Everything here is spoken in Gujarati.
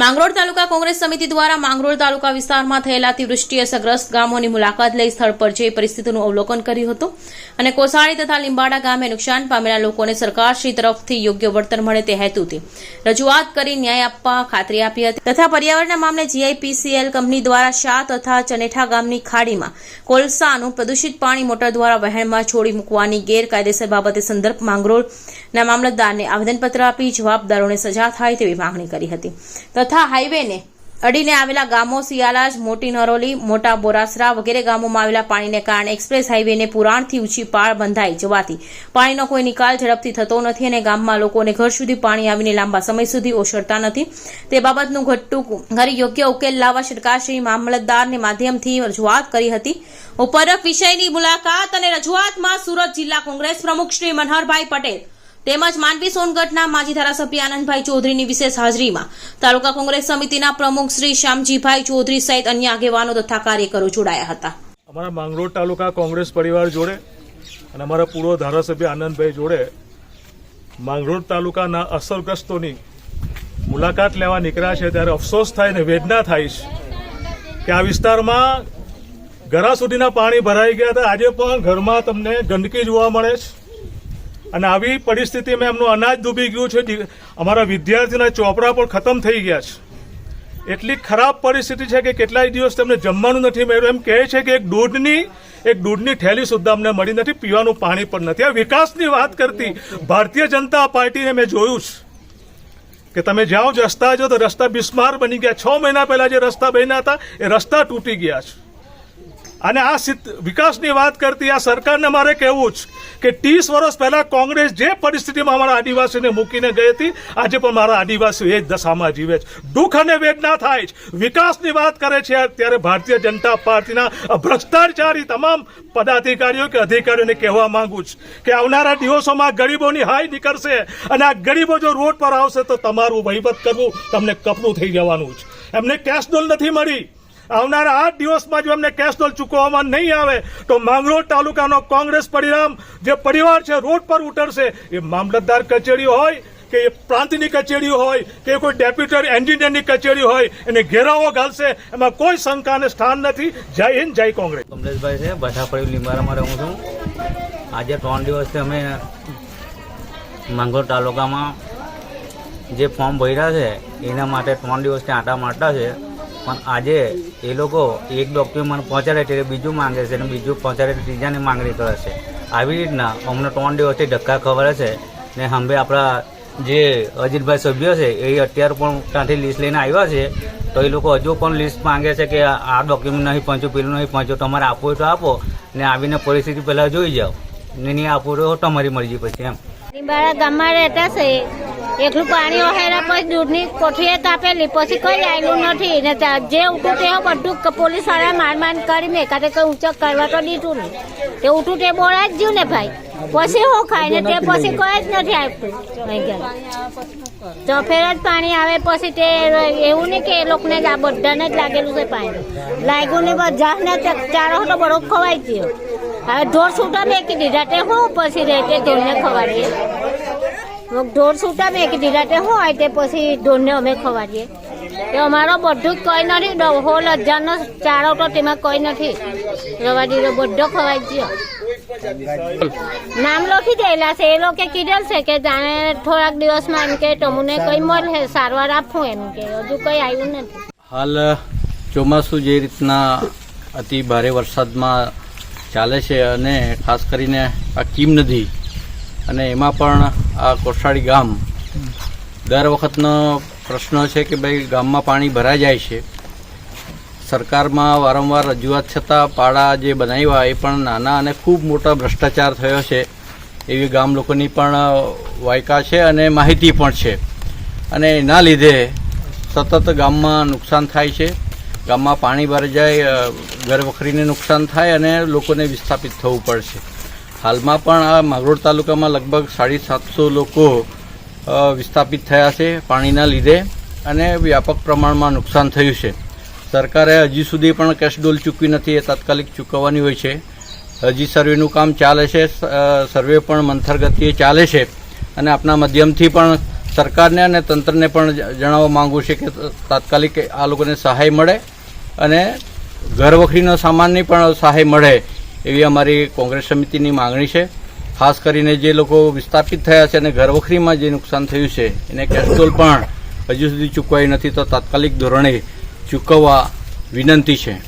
માંગરોળ તાલુકા કોંગ્રેસ સમિતિ દ્વારા માંગરોળ તાલુકા વિસ્તારમાં થયેલા અતિવૃષ્ટિ અસરગ્રસ્ત ગામોની મુલાકાત લઈ સ્થળ પર જઈ પરિસ્થિતિનું અવલોકન કર્યું હતું અને કોસાળી તથા લીંબાડા ગામે નુકસાન પામેલા લોકોને સરકારશ્રી તરફથી યોગ્ય વળતર મળે તે હેતુથી રજૂઆત કરી ન્યાય આપવા ખાતરી આપી હતી. તથા પર્યાવરણના મામલે જીઆઈપીસીએલ કંપની દ્વારા શાહ તથા ચનેઠા ગામની ખાડીમાં કોલસાનું પ્રદૂષિત પાણી મોટર દ્વારા વહેણમાં છોડી મૂકવાની ગેરકાયદેસર બાબતે સંદર્ભ માંગરોળના મામલતદારને આવેદનપત્ર આપી જવાબદારોને સજા થાય તેવી માંગણી કરી હતી. તથા હાઈવેને અડીને આવેલા ગામો સિયાલાજ મોટી નરોલી, મોટા બોરાસરા વગેરે ગામોમાં આવેલા પાણીને કારણે એક્સપ્રેસ હાઈવેને પુરાણથી ઊંચી પાળ બંધાઈ જવાથી પાણીનો કોઈ નિકાલ ઝડપથી થતો નથી અને ગામમાં લોકોને ઘર સુધી પાણી આવીને લાંબા સમય સુધી ઓસરતા નથી. તે બાબતનું ઘટતું ઘરે યોગ્ય ઉકેલ લાવવા સરકારશ્રી મામલતદારને માધ્યમથી રજૂઆત કરી હતી. ઉપરોક્ત વિષયની મુલાકાત અને રજૂઆતમાં સુરત જિલ્લા કોંગ્રેસ પ્રમુખ શ્રી મનહરભાઈ પટેલ તેમજ માંડવી સોનગઢના માજી ધારાસભ્ય આનંદભાઈ ચૌધરીની વિશેષ હાજરીમાં તાલુકા કોંગ્રેસ સમિતિના પ્રમુખ શ્રી શ્યામજીભાઈ ચૌધરી સહિત અન્ય આગેવાનો તથા કાર્યકરો જોડાયા હતા. અમારા માંગરોળ તાલુકા કોંગ્રેસ પરિવાર જોડે અને અમારા પૂર્વ ધારાસભ્ય આનંદભાઈ જોડે માંગરોળ તાલુકાના અસરગ્રસ્તોની મુલાકાત લેવા નીકળ્યા છે ત્યારે અફસોસ થાય ને વેદના થાય છે કે આ વિસ્તારમાં ઘરા સુધીના પાણી ભરાઈ ગયા હતા. આજે પણ ઘરમાં તમને ગંદકી જોવા મળે છે. અને આવી પરિસ્થિતિમાં એમનું અનાજ ડૂબી ગયું છે. અમારા વિદ્યાર્થીના ચોપડા પણ ખતમ થઈ ગયા છે. એટલી ખરાબ પરિસ્થિતિ છે કે કેટલાય દિવસ તમને જમવાનું નથી મળ્યું. એમ કહે છે કે એક દૂધની એક દૂધની થેલી સુદ્ધા અમને મળી નથી, પીવાનું પાણી પણ નથી. આ વિકાસની વાત કરતી ભારતીય જનતા પાર્ટીને મેં જોયું છે કે તમે જાઓ રસ્તા જો તો રસ્તા બિસ્માર બની ગયા. છ મહિના પહેલા જે રસ્તા બન્યા હતા, એ રસ્તા તૂટી ગયા છે. અને આ વિકાસની વાત કરતી આ સરકારને મારે કહેવું જ કે ત્રીસ વર્ષ પહેલા કોંગ્રેસ જે પરિસ્થિતિમાં અમારા આદિવાસીને મૂકીને ગઈ હતી, આજે પણ મારા આદિવાસી એ જ દશામાં જીવે છે. દુઃખ અને વેદના થાય છે વિકાસની વાત કરે છે ત્યારે ભારતીય જનતા પાર્ટીના ભ્રષ્ટાચારી તમામ પદાધિકારીઓ કે અધિકારીઓને કહેવા માંગુ છું કે આવનારા દિવસોમાં ગરીબોની હાઈ નીકળશે અને આ ગરીબો જો રોડ પર આવશે તો તમારું વહીવટ કરવું તમને કપડું થઈ જવાનું છે એમને કેશ ડોલ નથી મળી. આવનારા આઠ દિવસમાં જો એમને કેશ ડોલ ચૂકવવામાં નહીં આવે, તો માંગરોળ તાલુકાનો કોંગ્રેસ પરિણામ જે પરિવાર છે રોડ પર ઉતરશે. એ મામલતદાર કચેરી હોય કે એ પ્રાંતની કચેરી હોય કે કોઈ ડેપ્યુટર એન્જિનિયરની કચેરી હોય, એને ઘેરાવો ઘાલશે, એમાં કોઈ શંકાને સ્થાન નથી. જય હિન્દ, જય કોંગ્રેસ. કમલેશભાઈ છે ભઠાપડી લીંબારામાં રહું છું. આજે ત્રણ દિવસથી અમે માંગરોળ તાલુકામાં જે ફોર્મ ભર્યા છે, એના માટે ત્રણ દિવસથી આંટા મારતા છે. પણ આજે એ લોકો એક ડોક્યુમેન્ટ પહોંચાડે છે બીજું માંગે છે અને બીજું પહોંચાડે છે ત્રીજાની માંગણી કરે છે. આવી રીતના અમને ત્રણ દિવસથી ધક્કા ખબર છે ને હંભે આપણા જે અજીતભાઈ સભ્યો છે એ અત્યારે પણ ત્યાંથી લિસ્ટ લઈને આવ્યા છે. તો એ લોકો હજુ પણ લિસ્ટ માંગે છે કે આ ડોક્યુમેન્ટ નહીં પહોંચ્યું, પેલું નહીં પહોંચ્યું, તમારે આપવું તો આપો ને આવીને પરિસ્થિતિ પહેલાં જોઈ જાઓ. ને નહીં આપવું તો તમારી મરજી પછી એમ. ગામમાં રહેતા છે. એકલું પાણી ઓહેરા પછી દૂધની કોઠીએ તાપેલી પછી કઈ આવેલું નથી. ને જે ઉઠું તે બધું પોલીસવાળા માર માર કરી મેં. કાતે કઈ ઊંચક કરવા તો દીધું નહીં. તે ઉઠું તે બોળા જ જ્યું ને ભાઈ. પછી હું ખાય ને તે પછી કોઈ જ નથી આપ્યું અહીં તો ફેર જ પાણી આવે પછી તે એવું નહીં કે એ લોકોને જ આ બધાને જ લાગેલું છે પાણી. લાગ્યું ને બધાને ચારો તો બરો ખવાઈ ગયો. હવે ઢોર છૂટા મેકી દીધા. તે હું પછી રહે તે ઢોરને ખવાડીએ. ઢોર છૂટા મેં દીધા તે હું હોય તે પછી ઢોરને અમે ખવાડીએ એ અમારો બધું જ કોઈ નથી હોલ હજારનો ચારો તો તેમાં કોઈ નથી. રવા દીધો બધો ખવાઈ ગયો. નામ લખી દેલા છે, એ લોકો કીધેલ છે કે જાણે થોડાક દિવસમાં એમ કે તમને કઈ મળે, સારવાર આપવું એમ કે, હજુ કઈ આવ્યું નથી. હાલ, ચોમાસું જે રીતના અતિ ભારે વરસાદમાં ચાલે છે અને ખાસ કરીને આ કીમ નદી, અને એમાં પણ આ કોઠાળી ગામ, દર વખતનો પ્રશ્ન છે કે ભાઈ ગામમાં પાણી ભરાઈ જાય છે. સરકારમાં વારંવાર રજૂઆત છતાં પાડા જે બનાવ્યા એ પણ નાના અને ખૂબ મોટા ભ્રષ્ટાચાર થયો છે. એવી ગામ લોકોની પણ વાયકા છે અને માહિતી પણ છે. અને એના લીધે સતત ગામમાં નુકસાન થાય છે. ગામમાં પાણી ભરાઈ જાય ઘર વખરીને નુકસાન થાય અને લોકોને વિસ્થાપિત થવું પડશે. હાલમાં પણ આ માગરોળ તાલુકામાં લગભગ સાડી સાતસો લોકો વિસ્થાપિત થયા છે પાણીના લીધે અને વ્યાપક પ્રમાણમાં નુકસાન થયું છે. સરકારે હજી સુધી પણ કેશ ડોલ ચૂકવી નથી, એ તાત્કાલિક ચૂકવવાની હોય છે. હજી સર્વેનું કામ ચાલે છે સર્વે પણ મંથર ગતિએ ચાલે છે અને આપના માધ્યમથી પણ સરકારને અને તંત્રને પણ જણાવવા માંગુ છે કે તાત્કાલિક આ લોકોને સહાય મળે અને ઘર વખરીનો સામાનની પણ સહાય મળે. એવી અમારી કોંગ્રેસ સમિતિની માંગણી છે. ખાસ કરીને જે લોકો વિસ્થાપિત થયા છે અને ઘર વખરીમાં જે નુકસાન થયું છે, એને કેસ્ટોલ પણ હજુ સુધી ચૂકવાઈ નથી તો તાત્કાલિક ધોરણે ચૂકવવા વિનંતી છે.